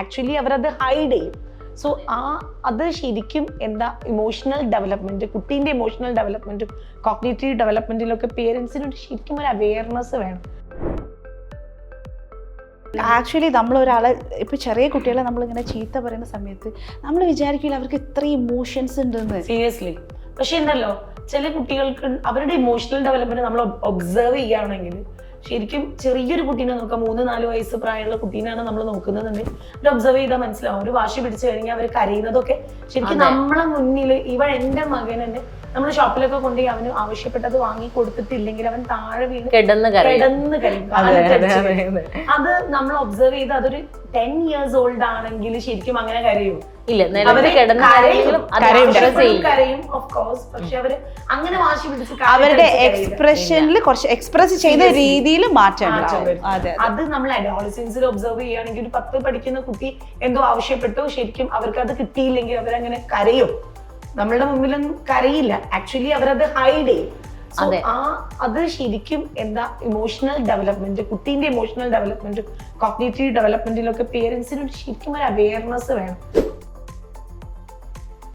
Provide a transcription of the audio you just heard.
Actually അവരത് hide ചെയ്യും. So ആ അത് ശരിക്കും എന്താ ഇമോഷണൽ ഡെവലപ്മെന്റ് കുട്ടീന്റെ ഇമോഷണൽ ഡെവലപ്മെന്റും കോഗ്നേറ്റീവ് ഡെവലപ്മെന്റിലൊക്കെ പേരൻസിനോട് ശരിക്കും ഒരു അവയർനെസ് വേണം. ആക്ച്വലി നമ്മൾ ഒരാളെ ഇപ്പൊ ചെറിയ കുട്ടികളെ നമ്മളിങ്ങനെ ചീത്ത പറയുന്ന സമയത്ത് നമ്മൾ വിചാരിക്കില്ല അവർക്ക് ഇത്രയും ഇമോഷൻസ് ഉണ്ടെന്ന്. സീരിയസ്ലി പക്ഷെ എന്തല്ലോ ചില കുട്ടികൾക്ക് അവരുടെ ഇമോഷണൽ ഡെവലപ്മെന്റ് നമ്മൾ ഒബ്സർവ് ചെയ്യുകയാണെങ്കിൽ ശരിക്കും ചെറിയൊരു കുട്ടീനെ നോക്കാം. മൂന്ന് നാല് വയസ്സ് പ്രായമുള്ള കുട്ടീനാണ് നമ്മൾ നോക്കുന്നതെന്നുണ്ടെങ്കിൽ ഒരു ഒബ്സർവ് ചെയ്താൽ മനസ്സിലാവും. ഒരു വാശി പിടിച്ചു കഴിഞ്ഞാൽ അവർ കരയുന്നതൊക്കെ ശരിക്കും നമ്മളെ മുന്നിൽ ഇവൻ എന്റെ മകൻ തന്നെ നമ്മൾ ഷോപ്പിലൊക്കെ കൊണ്ടുപോയി അവന് ആവശ്യപ്പെട്ടത് വാങ്ങി കൊടുത്തിട്ടില്ലെങ്കിൽ അവൻ താഴെ വീണ് കിടന്ന് കരയും. കിടന്ന് കരയും. അതെ, നമ്മൾ ഒബ്സർവ് ചെയ്ത് അതൊരു ടെൻ ഇയേഴ്സ് ഓൾഡ് ആണെങ്കിൽ ശരിക്കും അങ്ങനെ കരയൂ. ഇല്ല അവർ കിടന്ന് കരയും. അത് കരയും. express എപ്പോഴും ചെയ്യും കരയും ഓഫ് കോഴ്സ് പക്ഷെ അവർ അങ്ങനെ വാശി പിടിച്ച് കാൽ അവരുടെ എക്സ്പ്രഷനിൽ കുറച്ച് എക്സ്പ്രസ് ചെയ്ത രീതിയിൽ മാറ്റം അത് നമ്മൾ അഡോളസൻസിൽ ഒബ്സർവ് ചെയ്യുകയാണെങ്കിൽ ഒരു പത്ത് പഠിക്കുന്ന കുട്ടി എന്തോ ആവശ്യപ്പെട്ടു ശരിക്കും അവർക്ക് അത് കിട്ടിയില്ലെങ്കിൽ അവരങ്ങനെ കരയും. നമ്മളുടെ മുമ്പിലൊന്നും കരയില്ല. ആക്ച്വലി അവരത് ഹൈഡ് ചെയ്യും. ആ അത് ശരിക്കും എന്താ ഇമോഷണൽ ഡെവലപ്മെന്റ് കുട്ടീന്റെ ഇമോഷണൽ ഡെവലപ്മെന്റ് കോഗ്നേറ്റീവ് ഡെവലപ്മെന്റിലൊക്കെ പേരൻസിനോട് ശരിക്കും ഒരു അവയർനെസ് വേണം.